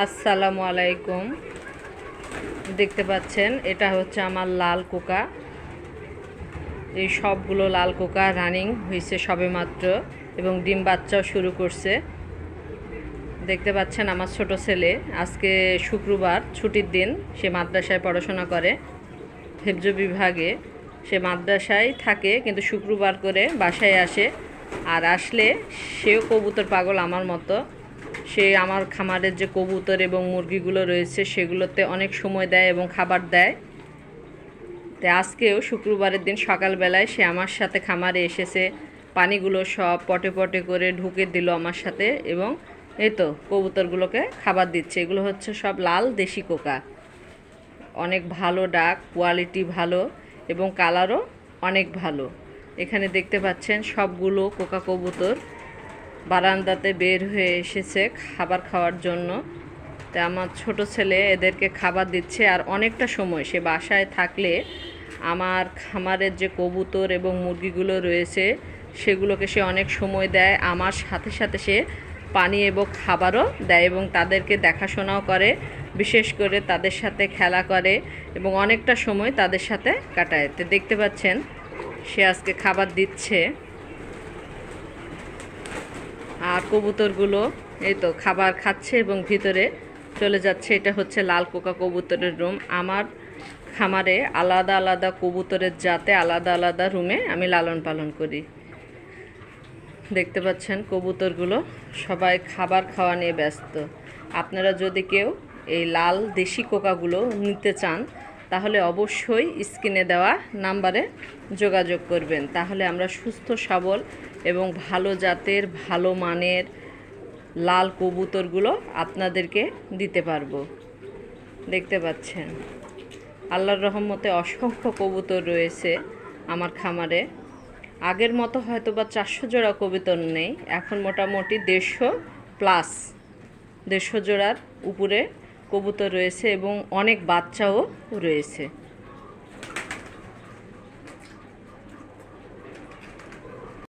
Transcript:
আসসালামু আলাইকুম। দেখতে পাচ্ছেন, এটা হচ্ছে আমার লাল কোকা। এই সবগুলো লাল কোকা রানিং হয়েছে সবে মাত্র এবং ডিম বাচ্চাও শুরু করছে। দেখতে পাচ্ছেন আমার ছোট ছেলে, আজকে শুক্রবার, ছুটির দিন, সে মাদ্রাসায় পড়াশোনা করে। হেফজ বিভাগে সে মাদ্রাসায় থাকে, কিন্তু শুক্রবার করে বাসায় আসে। আর আসলে সেও কবুতর পাগল আমার মতো। সে আমার খামারের যে কবুতর এবং মুরগিগুলো রয়েছে, সেগুলোতে অনেক সময় দেয় এবং খাবার দেয়। তো আজকেও শুক্রবারের দিন সকালবেলায় সে আমার সাথে খামারে এসেছে। পানিগুলো সব পটে পটে করে ঢুকে দিল আমার সাথে এবং এই তো কবুতরগুলোকে খাবার দিচ্ছে। এগুলো হচ্ছে সব লাল দেশি কোকা। অনেক ভালো ডাক, কোয়ালিটি ভালো এবং কালারও অনেক ভালো। এখানে দেখতে পাচ্ছেন সবগুলো কোকা কবুতর। বারান্দাতে বের হয়ে এসেছে খাবার খাওয়ার জন্য। তা আমার ছোট ছেলে এদেরকে খাবার দিচ্ছে আর অনেকটা সময় সে বাসায় থাকলে আমার খামারের যে কবুতর এবং মুরগিগুলো রয়েছে সেগুলোকে সে অনেক সময় দেয়। আমার সাথে সাথে সে পানি এবং খাবারও দেয় এবং তাদেরকে দেখাশোনাও করে, বিশেষ করে তাদের সাথে খেলা করে এবং অনেকটা সময় তাদের সাথে কাটায়। তো দেখতে পাচ্ছেন, সে আজকে খাবার দিচ্ছে। কবুতরগুলো এই তো খাবার খাচ্ছে এবং ভিতরে চলে যাচ্ছে। এটা হচ্ছে লাল কোকা কবুতরের রুম। আমার খামারে আলাদা আলাদা কবুতরের জাতে আলাদা আলাদা রুমে আমি লালন পালন করি। দেখতে পাচ্ছেন কবুতরগুলো সবাই খাবার খাওয়া নিয়ে ব্যস্ত। আপনারা যদি কেউ এই লাল দেশি কোকাগুলো নিতে চান তাহলে অবশ্যই স্ক্রিনে দেওয়া নাম্বারে যোগাযোগ করবেন। তাহলে আমরা সুস্থ, সবল এবং ভালো জাতের, ভালো মানের লাল কবুতরগুলো আপনাদেরকে দিতে পারব। দেখতে পাচ্ছেন? আল্লাহর রহমতে অসংখ্য কবুতর রয়েছে আমার খামারে। আগের মতো হয়তো বা চারশো জোড়া কবুতর নেই, এখন মোটামুটি দেড়শো প্লাস, দেড়শো জোড়ার উপরে কবুতর রয়েছে এবং অনেক বাচ্চাও রয়েছে।